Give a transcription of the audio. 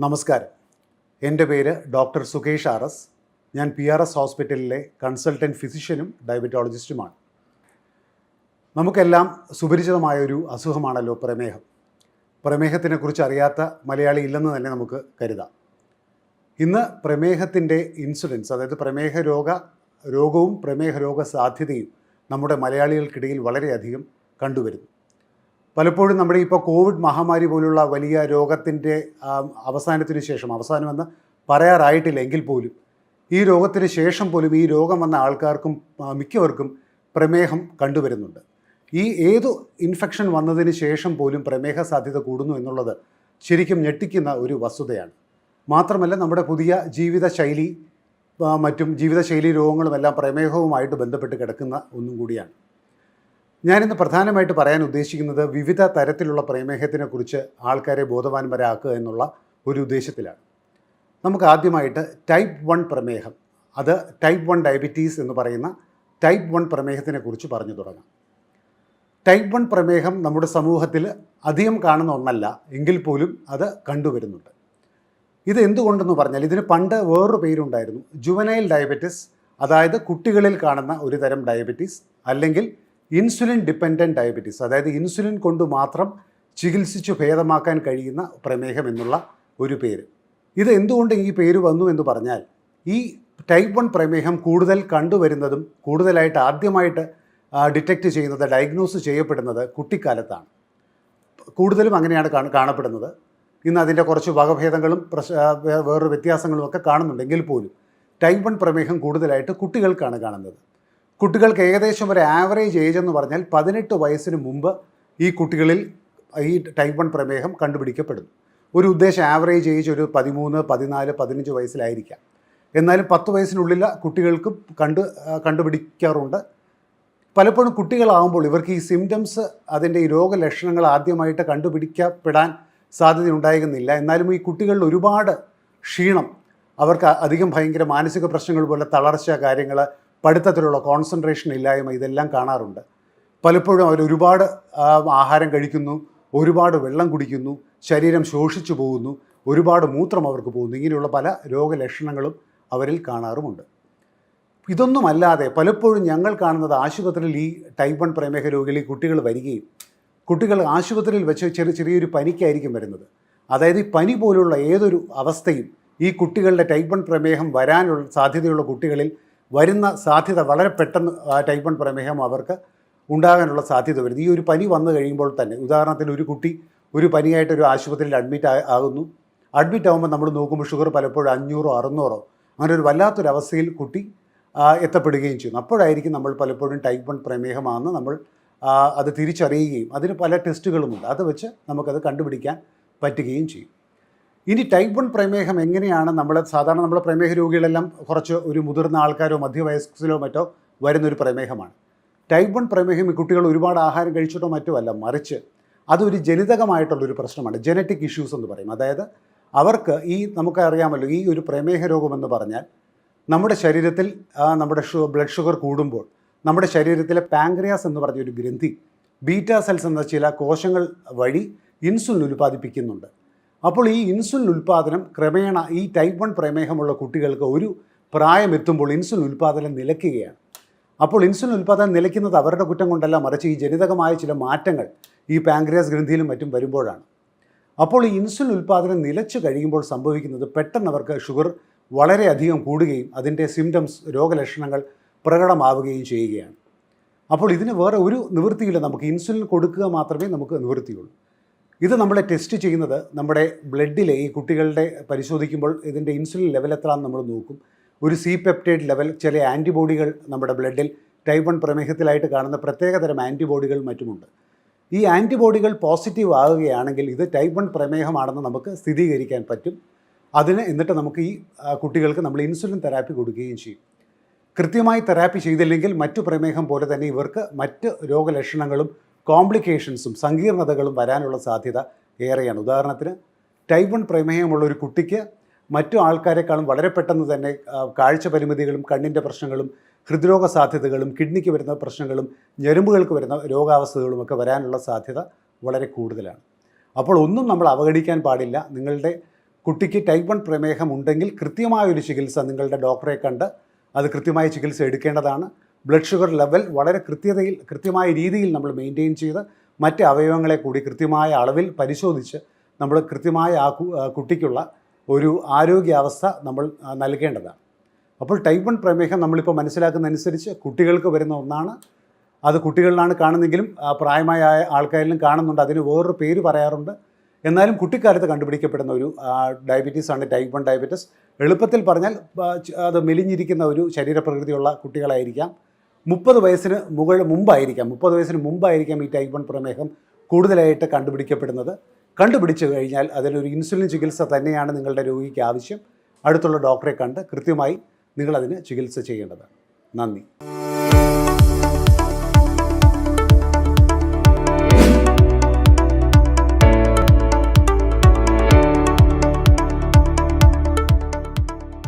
നമസ്കാരം. എന്റെ പേര് ഡോക്ടർ സുകേഷ് ആർ എസ്. ഞാൻ പി ആർ എസ് ഹോസ്പിറ്റലിലെ കൺസൾട്ടന്റ് ഫിസിഷ്യനും ഡയബറ്റോളജിസ്റ്റുമാണ്. നമുക്കെല്ലാം സുപരിചിതമായ ഒരു അസുഖമാണല്ലോ പ്രമേഹം. പ്രമേഹത്തിനെക്കുറിച്ച് അറിയാത്ത മലയാളി ഇല്ലെന്ന് തന്നെ നമുക്ക് കരുതാം. ഇന്ന് പ്രമേഹത്തിന്റെ ഇൻസുഡൻസ് അതായത് പ്രമേഹ രോഗ രോഗവും പ്രമേഹ രോഗ സാധ്യതയും നമ്മുടെ മലയാളികൾക്കിടയിൽ വളരെയധികം കണ്ടുവരുന്നു. പലപ്പോഴും നമ്മുടെ ഇപ്പോൾ കോവിഡ് മഹാമാരി പോലുള്ള വലിയ രോഗത്തിന്റെ അവസാനത്തിന് ശേഷം അവസാനമെന്ന് പറയാറായിട്ടില്ല എങ്കിൽ പോലും ഈ രോഗത്തിന് ശേഷം പോലും ഈ രോഗം വന്ന ആൾക്കാർക്കും മിക്കവർക്കും പ്രമേഹം കണ്ടുവരുന്നുണ്ട്. ഈ ഏതു ഇൻഫെക്ഷൻ വന്നതിന് ശേഷം പോലും പ്രമേഹ സാധ്യത കൂടുന്നു എന്നുള്ളത് ശരിക്കും ഞെട്ടിക്കുന്ന ഒരു വസ്തുതയാണ്. മാത്രമല്ല നമ്മുടെ പുതിയ ജീവിതശൈലി മറ്റും ജീവിതശൈലി രോഗങ്ങളുമെല്ലാം പ്രമേഹവുമായിട്ട് ബന്ധപ്പെട്ട് കിടക്കുന്ന ഒന്നും കൂടിയാണ്. ഞാനിന്ന് പ്രധാനമായിട്ട് പറയാൻ ഉദ്ദേശിക്കുന്നത് വിവിധ തരത്തിലുള്ള പ്രമേഹത്തിനെക്കുറിച്ച് ആൾക്കാരെ ബോധവാന്മാരാക്കുക എന്നുള്ള ഒരു ഉദ്ദേശത്തിലാണ്. നമുക്ക് ആദ്യമായിട്ട് ടൈപ്പ് വൺ പ്രമേഹം അത് ടൈപ്പ് വൺ ഡയബറ്റീസ് എന്ന് പറയുന്ന ടൈപ്പ് വൺ പ്രമേഹത്തിനെ കുറിച്ച് പറഞ്ഞു തുടങ്ങാം. ടൈപ്പ് വൺ പ്രമേഹം നമ്മുടെ സമൂഹത്തിൽ അധികം കാണുന്ന ഒന്നല്ല എങ്കിൽ പോലും അത് കണ്ടുവരുന്നുണ്ട്. ഇത് എന്തുകൊണ്ടെന്ന് പറഞ്ഞാൽ ഇതിന് പണ്ട് വേറൊരു പേരുണ്ടായിരുന്നു ജുവനൈൽ ഡയബറ്റിസ് അതായത് കുട്ടികളിൽ കാണുന്ന ഒരു തരം ഡയബറ്റീസ് അല്ലെങ്കിൽ ഇൻസുലിൻ ഡിപ്പെൻഡന്റ് ഡയബറ്റീസ് അതായത് ഇൻസുലിൻ കൊണ്ട് മാത്രം ചികിത്സിച്ച് ഭേദമാക്കാൻ കഴിയുന്ന പ്രമേഹം എന്നുള്ള ഒരു പേര്. ഇത് എന്തുകൊണ്ട് ഈ പേര് വന്നു എന്ന് പറഞ്ഞാൽ ഈ ടൈപ്പ് വൺ പ്രമേഹം കൂടുതൽ കണ്ടുവരുന്നതും കൂടുതലായിട്ട് ആദ്യമായിട്ട് ഡിറ്റക്റ്റ് ചെയ്യുന്നത് ഡയഗ്നോസ് ചെയ്യപ്പെടുന്നത് കുട്ടിക്കാലത്താണ്. കൂടുതലും അങ്ങനെയാണ് കാണ- കാണപ്പെടുന്നത്. ഇന്ന് അതിന്റെ കുറച്ച് വകഭേദങ്ങളും പ്രശ് വേറൊരു വ്യത്യാസങ്ങളും ഒക്കെ കാണുന്നുണ്ടെങ്കിൽ പോലും ടൈപ്പ് വൺ പ്രമേഹം കൂടുതലായിട്ട് കുട്ടികൾക്കാണ് കാണുന്നത്. കുട്ടികൾക്ക് ഏകദേശം ഒരു ആവറേജ് ഏജ് എന്ന് പറഞ്ഞാൽ പതിനെട്ട് വയസ്സിന് മുമ്പ് ഈ കുട്ടികളിൽ ഈ ടൈപ്പ് വൺ പ്രമേഹം കണ്ടുപിടിക്കപ്പെടുന്നു. ഒരു ഉദ്ദേശം ആവറേജ് ഏജ് ഒരു പതിമൂന്ന് പതിനാല് പതിനഞ്ച് വയസ്സിലായിരിക്കാം. എന്നാലും പത്ത് വയസ്സിനുള്ളിൽ കുട്ടികൾക്ക് കണ്ട് കണ്ടുപിടിക്കാറുണ്ട്. പലപ്പോഴും കുട്ടികളാകുമ്പോൾ ഇവർക്ക് ഈ സിംറ്റംസ് അതിന്റെ ഈ രോഗലക്ഷണങ്ങൾ ആദ്യമായിട്ട് കണ്ടുപിടിക്കപ്പെടാൻ സാധ്യത ഉണ്ടായിരുന്നില്ല എന്നാലും ഈ കുട്ടികളിൽ ഒരുപാട് ക്ഷീണം അവർക്ക് അധികം ഭയങ്കര മാനസിക പ്രശ്നങ്ങൾ പോലെ തളർച്ച കാര്യങ്ങൾ പഠിത്തത്തിലുള്ള കോൺസെൻട്രേഷൻ ഇല്ലായ്മ ഇതെല്ലാം കാണാറുണ്ട്. പലപ്പോഴും അവർ ഒരുപാട് ആഹാരം കഴിക്കുന്നു ഒരുപാട് വെള്ളം കുടിക്കുന്നു ശരീരം ശോഷിച്ചു പോകുന്നു ഒരുപാട് മൂത്രം അവർക്ക് പോകുന്നു ഇങ്ങനെയുള്ള പല രോഗലക്ഷണങ്ങളും അവരിൽ കാണാറുമുണ്ട്. ഇതൊന്നുമല്ലാതെ പലപ്പോഴും ഞങ്ങൾ കാണുന്നത് ആശുപത്രിയിൽ ഈ ടൈപ്പ് വൺ പ്രമേഹ രോഗികൾ ഈ കുട്ടികൾ വരികയും കുട്ടികൾ ആശുപത്രിയിൽ വെച്ച് ചെറിയ ചെറിയൊരു പനിക്കായിരിക്കും വരുന്നത്. അതായത് ഈ പനി പോലുള്ള ഏതൊരു അവസ്ഥയും ഈ കുട്ടികളുടെ ടൈപ്പ് വൺ പ്രമേഹം വരാനുള്ള സാധ്യതയുള്ള കുട്ടികളിൽ വരുന്ന സാധ്യത വളരെ പെട്ടെന്ന് ടൈപ്പ് വൺ പ്രമേഹം അവർക്ക് ഉണ്ടാകാനുള്ള സാധ്യത വരുന്നു. ഈ ഒരു പനി വന്നു കഴിയുമ്പോൾ തന്നെ ഉദാഹരണത്തിന് ഒരു കുട്ടി ഒരു പനിയായിട്ട് ഒരു ആശുപത്രിയിൽ അഡ്മിറ്റ് ആകുന്നു. അഡ്മിറ്റ് ആകുമ്പോൾ നമ്മൾ നോക്കുമ്പോൾ ഷുഗർ പലപ്പോഴും അഞ്ഞൂറോ അറുന്നൂറോ അങ്ങനെ ഒരു വല്ലാത്തൊരവസ്ഥയിൽ കുട്ടി എത്തപ്പെടുകയും ചെയ്യുന്നു. അപ്പോഴായിരിക്കും നമ്മൾ പലപ്പോഴും ടൈപ്പ് വൺ പ്രമേഹമാണെന്ന് നമ്മൾ അത് തിരിച്ചറിയുകയും അതിന് പല ടെസ്റ്റുകളുമുണ്ട് അത് വെച്ച് നമുക്കത് കണ്ടുപിടിക്കാൻ പറ്റുകയും ചെയ്യും. ഇനി ടൈപ്പ് വൺ പ്രമേഹം എങ്ങനെയാണ് നമ്മൾ സാധാരണ നമ്മുടെ പ്രമേഹ രോഗികളെല്ലാം കുറച്ച് ഒരു മുതിർന്ന ആൾക്കാരോ മധ്യവയസ്കരോ മറ്റോ വരുന്നൊരു പ്രമേഹമാണ്. ടൈപ്പ് വൺ പ്രമേഹം ഈ കുട്ടികൾ ഒരുപാട് ആഹാരം കഴിച്ചിട്ടോ മറ്റോ അല്ല മറിച്ച് അതൊരു ജനിതകമായിട്ടുള്ളൊരു പ്രശ്നമാണ്. ജനറ്റിക് ഇഷ്യൂസ് എന്ന് പറയും. അതായത് അവർക്ക് ഈ നമുക്കറിയാമല്ലോ ഈ ഒരു പ്രമേഹ രോഗമെന്ന് പറഞ്ഞാൽ നമ്മുടെ ശരീരത്തിൽ നമ്മുടെ ബ്ലഡ് ഷുഗർ കൂടുമ്പോൾ നമ്മുടെ ശരീരത്തിലെ പാങ്ക്രിയാസ് എന്ന് പറഞ്ഞ ഒരു ഗ്രന്ഥി ബീറ്റാ സെൽസ് എന്ന ചില കോശങ്ങൾ വഴി ഇൻസുലിൻ ഉൽപ്പാദിപ്പിക്കുന്നുണ്ട്. അപ്പോൾ ഈ ഇൻസുലിൻ ഉൽപ്പാദനം ക്രമേണ ഈ ടൈപ്പ് വൺ പ്രമേഹമുള്ള കുട്ടികൾക്ക് ഒരു പ്രായമെത്തുമ്പോൾ ഇൻസുലിൻ ഉൽപ്പാദനം നിലയ്ക്കുകയാണ്. അപ്പോൾ ഇൻസുലിൻ ഉൽപ്പാദനം നിലയ്ക്കുന്നത് അവരുടെ കുറ്റം കൊണ്ടല്ല മറിച്ച് ഈ ജനിതകമായ ചില മാറ്റങ്ങൾ ഈ പാങ്ക്രിയാസ് ഗ്രന്ഥിയിലും മറ്റും വരുമ്പോഴാണ്. അപ്പോൾ ഈ ഇൻസുലിൻ ഉൽപ്പാദനം നിലച്ചു കഴിയുമ്പോൾ സംഭവിക്കുന്നത് പെട്ടെന്ന് അവർക്ക് ഷുഗർ വളരെയധികം കൂടുകയും അതിന്റെ സിംറ്റംസ് രോഗലക്ഷണങ്ങൾ പ്രകടമാവുകയും ചെയ്യുകയാണ്. അപ്പോൾ ഇതിന് വേറെ ഒരു നിവൃത്തിയില്ല നമുക്ക് ഇൻസുലിൻ കൊടുക്കുക മാത്രമേ നമുക്ക് നിവൃത്തിയുള്ളൂ. ഇത് നമ്മൾ ടെസ്റ്റ് ചെയ്യുന്നത് നമ്മുടെ ബ്ലഡിലെ ഈ കുട്ടികളുടെ പരിശോധിക്കുമ്പോൾ ഇതിന്റെ ഇൻസുലിൻ ലെവൽ എത്രയാണെന്ന് നമ്മൾ നോക്കും. ഒരു സി പെപ്റ്റൈഡ് ലെവൽ ചില ആന്റിബോഡികൾ നമ്മുടെ ബ്ലഡിൽ ടൈപ്പ് വൺ പ്രമേഹത്തിലായിട്ട് കാണുന്ന പ്രത്യേകതരം ആന്റിബോഡികൾ മറ്റുമുണ്ട്. ഈ ആന്റിബോഡികൾ പോസിറ്റീവ് ആകുകയാണെങ്കിൽ ഇത് ടൈപ്പ് വൺ പ്രമേഹമാണെന്ന് നമുക്ക് സ്ഥിരീകരിക്കാൻ പറ്റും. അതിന് എന്നിട്ട് നമുക്ക് ഈ കുട്ടികൾക്ക് നമ്മൾ ഇൻസുലിൻ തെറാപ്പി കൊടുക്കുകയും ചെയ്യും. കൃത്യമായി തെറാപ്പി ചെയ്തില്ലെങ്കിൽ മറ്റു പ്രമേഹം പോലെ തന്നെ ഇവർക്ക് മറ്റ് രോഗലക്ഷണങ്ങളും കോംപ്ലിക്കേഷൻസും സങ്കീർണതകളും വരാനുള്ള സാധ്യത ഏറെയാണ്. ഉദാഹരണത്തിന് ടൈപ്പ് വൺ പ്രമേഹമുള്ള ഒരു കുട്ടിക്ക് മറ്റു ആൾക്കാരെക്കാളും വളരെ പെട്ടെന്ന് തന്നെ കാഴ്ച പരിമിതികളും കണ്ണിന്റെ പ്രശ്നങ്ങളും ഹൃദ്രോഗ സാധ്യതകളും കിഡ്നിക്ക് വരുന്ന പ്രശ്നങ്ങളും ഞരമ്പുകൾക്ക് വരുന്ന രോഗാവസ്ഥകളും ഒക്കെ വരാനുള്ള സാധ്യത വളരെ കൂടുതലാണ്. അപ്പോൾ ഒന്നും നമ്മൾ അവഗണിക്കാൻ പാടില്ല. നിങ്ങളുടെ കുട്ടിക്ക് ടൈപ്പ് വൺ പ്രമേഹം ഉണ്ടെങ്കിൽ കൃത്യമായൊരു ചികിത്സ നിങ്ങളുടെ ഡോക്ടറെ കണ്ട് അത് കൃത്യമായ ചികിത്സ എടുക്കേണ്ടതാണ്. ബ്ലഡ് ഷുഗർ ലെവൽ വളരെ കൃത്യതയിൽ കൃത്യമായ രീതിയിൽ നമ്മൾ മെയിന്റെയിൻ ചെയ്ത് മറ്റ് അവയവങ്ങളെ കൂടി കൃത്യമായ അളവിൽ പരിശോധിച്ച് നമ്മൾ കൃത്യമായ ആ കുട്ടിക്കുള്ള ഒരു ആരോഗ്യാവസ്ഥ നമ്മൾ നൽകേണ്ടതാണ്. അപ്പോൾ ടൈപ്പ് വൺ പ്രമേഹം നമ്മളിപ്പോൾ മനസ്സിലാക്കുന്നതനുസരിച്ച് കുട്ടികൾക്ക് വരുന്ന ഒന്നാണ്. അത് കുട്ടികളിലാണ് കാണുന്നെങ്കിലും പ്രായമായ ആൾക്കാരിലും കാണുന്നുണ്ട്. അതിന് വേറൊരു പേര് പറയാറുണ്ട്. എന്നാലും കുട്ടിക്കാലത്ത് കണ്ടുപിടിക്കപ്പെടുന്ന ഒരു ഡയബറ്റീസ് ആണ് ടൈപ്പ് വൺ ഡയബറ്റീസ് എളുപ്പത്തിൽ പറഞ്ഞാൽ അത് മെലിഞ്ഞിരിക്കുന്ന ഒരു ശരീരപ്രകൃതിയുള്ള കുട്ടികളായിരിക്കാം. മുപ്പത് വയസ്സിന് മുകളിൽ മുമ്പായിരിക്കാം മുപ്പത് വയസ്സിന് മുമ്പായിരിക്കാം ഈ ടൈപ്പ് വൺ പ്രമേഹം കൂടുതലായിട്ട് കണ്ടുപിടിക്കപ്പെടുന്നത്. കണ്ടുപിടിച്ചു കഴിഞ്ഞാൽ അതിനൊരു ഇൻസുലിൻ ചികിത്സ തന്നെയാണ് നിങ്ങളുടെ രോഗിക്ക് ആവശ്യം. അടുത്തുള്ള ഡോക്ടറെ കണ്ട് കൃത്യമായി നിങ്ങളതിന് ചികിത്സ ചെയ്യേണ്ടതാണ്. നന്ദി.